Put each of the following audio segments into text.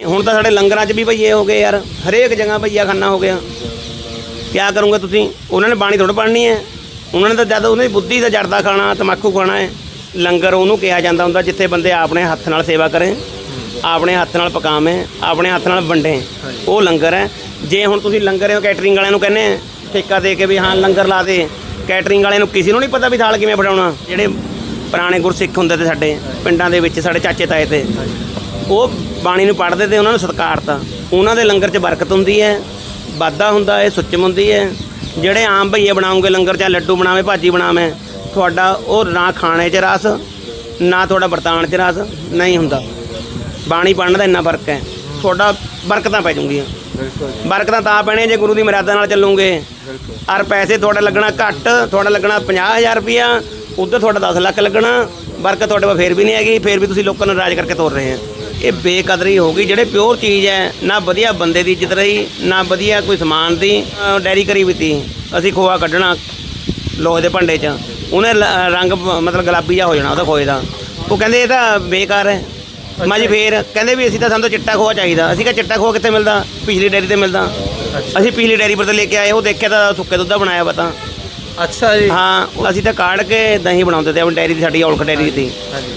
ਹੁਣ ਤਾਂ ਸਾਡੇ ਲੰਗਰਾਂ 'ਚ ਵੀ ਭਈਏ ਹੋ ਗਏ ਯਾਰ, ਹਰੇਕ ਜਗ੍ਹਾ ਭਈਆ ਖਾਨਾ ਹੋ ਗਿਆ। ਕਿਆ ਕਰੋਗੇ ਤੁਸੀਂ? ਉਹਨਾਂ ਨੇ ਬਾਣੀ ਥੋੜਾ ਪੜਨੀ ਹੈ। ਉਹਨਾਂ ਨੇ ਤਾਂ ਜਦ ਉਹਨਾਂ ਦੀ ਬੁੱਧੀ ਦਾ ਜੜਦਾ ਖਾਣਾ, ਤਮਾਕੂ ਖਾਣਾ ਹੈ, ਲੰਗਰ ਉਹਨੂੰ ਕਿਹਾ ਜਾਂਦਾ ਹੁੰਦਾ ਜਿੱਥੇ ਬੰਦੇ ਆਪਣੇ ਹੱਥ ਨਾਲ ਸੇਵਾ ਕਰੇ, ਆਪਣੇ ਹੱਥ ਨਾਲ ਪਕਾਵੇਂ, ਆਪਣੇ ਹੱਥ ਨਾਲ ਵੰਡੇ। ਉਹ ਲੰਗਰ ਹੈ। ਜੇ ਹੁਣ ਤੁਸੀਂ ਲੰਗਰ ਕੈਟਰਿੰਗ ਵਾਲਿਆਂ ਨੂੰ ਕਹਿੰਦੇ ਠੇਕਾ ਦੇ ਕੇ ਵੀ ਹਾਂ ਲੰਗਰ ਲਾ ਦੇ, ਕੈਟਰਿੰਗ ਵਾਲਿਆਂ ਨੂੰ ਕਿਸੇ ਨੂੰ ਨਹੀਂ ਪਤਾ ਵੀ ਥਾਲ ਕਿਵੇਂ ਫੜਾਉਣਾ ਜਿਹੜੇ ਪੁਰਾਣੇ ਗੁਰਸਿੱਖ ਹੁੰਦੇ ਤੇ ਸਾਡੇ ਪਿੰਡਾਂ ਦੇ ਵਿੱਚ, ਸਾਡੇ ਚਾਚੇ ਤਾਏ ਤੇ, ਉਹ ਬਾਣੀ ਨੂੰ ਪੜ੍ਹਦੇ ਤੇ ਉਹਨਾਂ ਨੂੰ ਸਤਿਕਾਰਤਾ ਉਹਨਾਂ ਦੇ ਲੰਗਰ 'ਚ ਬਰਕਤ ਹੁੰਦੀ ਹੈ, ਵਾਧਾ ਹੁੰਦਾ ਹੈ, ਸੁੱਚਮ ਹੁੰਦੀ ਹੈ। ਜਿਹੜੇ ਆਮ ਭਈਏ ਬਣਾਉਂਗੇ ਲੰਗਰ 'ਚ ਲੱਡੂ ਬਣਾਵੇ, ਭਾਜੀ ਬਣਾਵੇ, ਤੁਹਾਡਾ ਉਹ ਨਾ ਖਾਣੇ 'ਚ ਰਸ, ਨਾ ਤੁਹਾਡਾ ਵਰਤਾਨ 'ਚ ਰਸ, ਨਹੀਂ ਹੁੰਦਾ। ਬਾਣੀ ਪੜ੍ਹਨ ਦਾ ਇੰਨਾ ਫ਼ਰਕ ਹੈ। ਤੁਹਾਡਾ ਬਰਕਤਾਂ ਪੈ ਜੂਗੀਆਂ ਬਰਕਤਾਂ ਤਾਂ ਪੈਣੀਆਂ ਜੇ ਗੁਰੂ ਦੀ ਮਰਿਆਦਾ ਨਾਲ ਚੱਲੂਗੇ। ਔਰ ਪੈਸੇ ਤੁਹਾਡਾ ਲੱਗਣਾ ਘੱਟ, ਤੁਹਾਡਾ ਲੱਗਣਾ 50000 ਰੁਪਿਆ ਉਧਰ ਤੁਹਾਡਾ 10 ਲੱਖ ਲੱਗਣਾ। ਬਰਕਤ ਤੁਹਾਡੇ ਕੋਲ ਫੇਰ ਵੀ ਨਹੀਂ ਹੈਗੀ, ਫੇਰ ਵੀ ਤੁਸੀਂ ਲੋਕਾਂ ਨੂੰ ਰਾਜ ਕਰਕੇ ਤੋਰ ਰਹੇ ਆ ਇਹ ਬੇਕਦਰੀ ਹੋ ਗਈ ਜਿਹੜੇ ਪਿਓਰ ਚੀਜ਼ ਹੈ ਨਾ ਵਧੀਆ ਬੰਦੇ ਦੀ ਇੱਜ਼ਤ ਰਹੀ ਨਾ ਵਧੀਆ ਕੋਈ ਸਮਾਨ ਦੀ ਡੈਰੀ ਕਰੀ ਵੀ ਤੀ। ਅਸੀਂ ਖੋਆ ਕੱਢਣਾ ਲੋਹੇ ਦੇ ਭਾਂਡੇ 'ਚ। ਉਹਨੇ ਲ- ਰੰਗ ਮਤਲਬ ਗੁਲਾਬੀ ਜਿਹਾ ਹੋ ਜਾਣਾ ਉਹਦਾ ਖੋਏ ਦਾ। ਉਹ ਕਹਿੰਦੇ ਇਹ ਤਾਂ ਬੇਕਾਰ ਹੈ। ਮੈਂ ਜੀ ਫੇਰ ਕਹਿੰਦੇ ਵੀ ਅਸੀਂ ਤਾਂ ਸਾਨੂੰ ਤਾਂ ਚਿੱਟਾ ਖੋਆ ਚਾਹੀਦਾ। ਅਸੀਂ ਕਿਹਾ ਚਿੱਟਾ ਖੋਆ ਕਿੱਥੇ ਮਿਲਦਾ? ਪਿਛਲੀ ਡੈਰੀ ਤੇ ਮਿਲਦਾ। ਅਸੀਂ ਪਿਛਲੀ ਡੈਰੀ ਪਰ ਤੋਂ ਲੈ ਕੇ ਆਏ ਉਹ ਦੇਖਿਆ ਤਾਂ ਸੁੱਕੇ ਦੁੱਧ ਦਾ ਬਣਾਇਆ ਪਤਾ ਅੱਛਾ ਜੀ। ਹਾਂ ਅਸੀਂ ਤਾਂ ਕਾੜ ਕੇ ਦਹੀਂ ਬਣਾਉਂਦੇ ਤੇ ਆਪਣੀ ਡੈਰੀ ਦੀ ਸਾਡੀ ਔਲਖ ਡੈਰੀ ਦੀ। ਹਾਂਜੀ।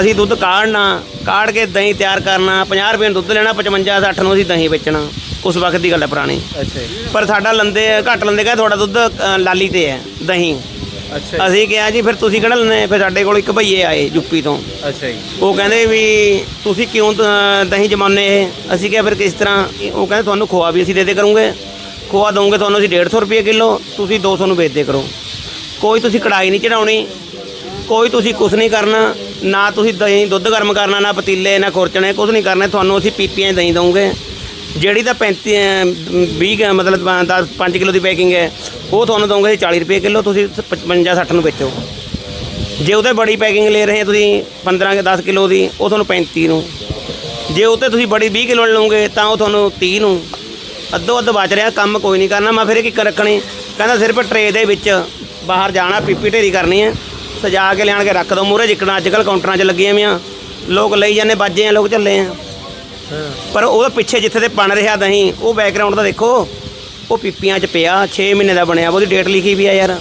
ਅਸੀਂ ਦੁੱਧ ਕਾੜਨਾ ਕਾੜ ਕੇ ਦਹੀਂ ਤਿਆਰ ਕਰਨਾ 50 ਰੁਪਏ ਨੂੰ ਦੁੱਧ ਲੈਣਾ 55 60 ਨੂੰ ਅਸੀਂ ਦਹੀਂ ਵੇਚਣਾ ਉਸ ਵਕਤ ਦੀ ਗੱਲ ਹੈ ਪੁਰਾਣੀ। ਅੱਛਾ ਪਰ ਸਾਡਾ ਲੰਦੇ ਘੱਟ ਲੰਦੇ ਕਹੇ ਤੁਹਾਡਾ ਦੁੱਧ ਅ, ਲਾਲੀ ਤੇ ਹੈ ਦਹੀਂ। ਅੱਛਾ ਅਸੀਂ ਕਿਹਾ ਜੀ ਫਿਰ ਤੁਸੀਂ ਕਿਹੜਾ ਲੈਣੇ ਫਿਰ ਸਾਡੇ ਕੋਲ ਇੱਕ ਭਈਏ ਆਏ ਯੂਪੀ ਤੋਂ। ਅੱਛਾ ਜੀ। ਉਹ ਕਹਿੰਦੇ ਵੀ ਤੁਸੀਂ ਕਿਉਂ ਦ- ਦਹੀਂ ਜਮਾਉਂਦੇ ਇਹ? ਅਸੀਂ ਕਿਹਾ ਫਿਰ ਕਿਸ ਤਰ੍ਹਾਂ? ਉਹ ਕਹਿੰਦੇ ਤੁਹਾਨੂੰ ਖੋਆ ਵੀ ਅਸੀਂ ਦੇ ਦੇ ਕਰੂੰਗੇ। ਖੋਆ ਦਵਾਂਗੇ ਤੁਹਾਨੂੰ ਅਸੀਂ 150 ਰੁਪਏ ਕਿਲੋ ਤੁਸੀਂ 200 ਨੂੰ ਵੇਚਦੇ ਕਰੋ। ਕੋਈ ਤੁਸੀਂ ਕੜਾਈ ਨਹੀਂ ਚੜਾਉਣੀ ਕੋਈ ਤੁਸੀਂ ਕੁਝ ਨਹੀਂ ਕਰਨਾ। ਨਾ ਤੁਸੀਂ ਦਹੀਂ, ਦੁੱਧ ਗਰਮ ਕਰਨਾ, ਨਾ ਪਤੀਲੇ, ਨਾ ਖੁਰਚਣੇ ਕੁਝ ਨਹੀਂ ਕਰਨਾ, ਤੁਹਾਨੂੰ ਅਸੀਂ ਪੀਪੀਆਂ 'ਚ ਦਹੀਂ ਦਵਾਂਗੇ ਜਿਹੜੀ ਤਾਂ 35 20 ਕੁ, ਮਤਲਬ 10 5 ਕਿਲੋ ਦੀ ਪੈਕਿੰਗ ਹੈ, ਉਹ ਤੁਹਾਨੂੰ ਦਵਾਂਗੇ ਅਸੀਂ 40 ਰੁਪਏ ਕਿਲੋ, ਤੁਸੀਂ 55 60 ਨੂੰ ਵੇਚੋ। ਜੇ ਉਹਦੇ ਬੜੀ ਪੈਕਿੰਗ ਲੈ ਰਹੇ ਤੁਸੀਂ 15 ਕੇ 10 ਕਿਲੋ ਦੀ, ਉਹ ਤੁਹਾਨੂੰ 35 ਨੂੰ। ਜੇ ਉਹ 'ਤੇ ਤੁਸੀਂ ਬੜੀ 20 ਕਿਲੋ ਲਓਗੇ, ਤਾਂ ਉਹ ਤੁਹਾਨੂੰ 30 ਨੂੰ। ਅੱਧੋ ਅੱਧ ਬਚ ਰਿਹਾ, ਕੰਮ ਕੋਈ ਨਹੀਂ ਕਰਨਾ, ਮੈਂ ਫਿਰ ਇੱਕ ਕੀ ਰੱਖਣੀ। ਕਹਿੰਦਾ ਸਿਰਫ ਟਰੇ ਦੇ ਵਿੱਚ ਬਾਹਰ ਜਾਣਾ, ਪੀਪੀ ਢੇਰੀ ਕਰਨੀ ਹੈ। ਸਜਾ ਕੇ ਲਿਆਣ ਕੇ ਰੱਖ ਦੋ। ਮੂਹਰੇ ਜਿੱਕਣਾ ਅੱਜ ਕੱਲ ਕਾਊਂਟਰਾਂ 'ਚ ਲੱਗੀਆਂ ਵੀਆਂ। ਲੋਕ ਲਈ ਜਾਂਦੇ ਬਾਜੇ ਆ ਲੋਕ ਚੱਲੇ ਆ। ਪਰ ਉਹਦੇ ਪਿੱਛੇ ਜਿੱਥੇ ਤੇ ਬਣ ਰਿਹਾ ਦਹੀਂ ਉਹ ਬੈਕਗ੍ਰਾਉਂਡ ਦਾ ਦੇਖੋ। ਉਹ ਪੀਪੀਆਂ 'ਚ ਪਿਆ 6 ਮਹੀਨੇ ਦਾ ਬਣਿਆ। ਉਹਦੀ ਡੇਟ ਲਿਖੀ ਵੀ ਆ ਯਾਰ।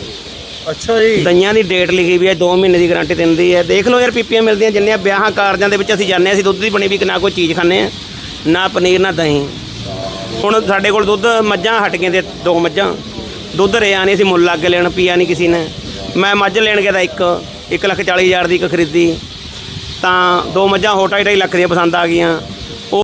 ਅੱਛਾ ਜੀ। ਦਈਆਂ ਦੀ ਡੇਟ ਲਿਖੀ ਵੀ ਹੈ 2 ਮਹੀਨੇ ਦੀ ਗਾਰੰਟੀ ਦਿੰਦੀ ਹੈ ਦੇਖ ਲਓ ਯਾਰ ਪੀਪੀਆਂ ਮਿਲਦੀਆਂ ਜਿੰਨੀਆਂ ਵਿਆਹਾਂ ਕਾਰਜਾਂ ਦੇ ਵਿੱਚ ਅਸੀਂ ਜਾਂਦੇ ਹਾਂ ਅਸੀਂ ਦੁੱਧ ਦੀ ਬਣੀ ਵੀ ਨਾ ਕੋਈ ਚੀਜ਼ ਖਾਂਦੇ ਆ ਨਾ ਪਨੀਰ ਨਾ ਦਹੀਂ। ਹੁਣ ਸਾਡੇ ਕੋਲ ਦੁੱਧ ਮੱਝਾਂ ਹਟ ਗਈਆਂ ਤੇ ਦੋ ਮੱਝਾਂ। ਦੁੱਧ ਰਿਆ ਨਹੀਂ ਅਸੀਂ ਮੁੱਲ ਲੱਗ ਲੈਣ ਪੀਆ ਨਹੀਂ ਕਿਸੇ ਨੇ। ਮੈਂ ਮੱਝ ਲੈਣ ਗਿਆ ਤਾਂ ਇੱਕ ਇੱਕ ਲੱਖ ਚਾਲੀ ਹਜ਼ਾਰ ਦੀ ਇੱਕ ਖਰੀਦੀ। ਤਾਂ ਦੋ ਮੱਝਾਂ ਹੋਰ ਢਾਈ ਢਾਈ ਲੱਖ ਦੀਆਂ ਪਸੰਦ ਆ ਗਈਆਂ।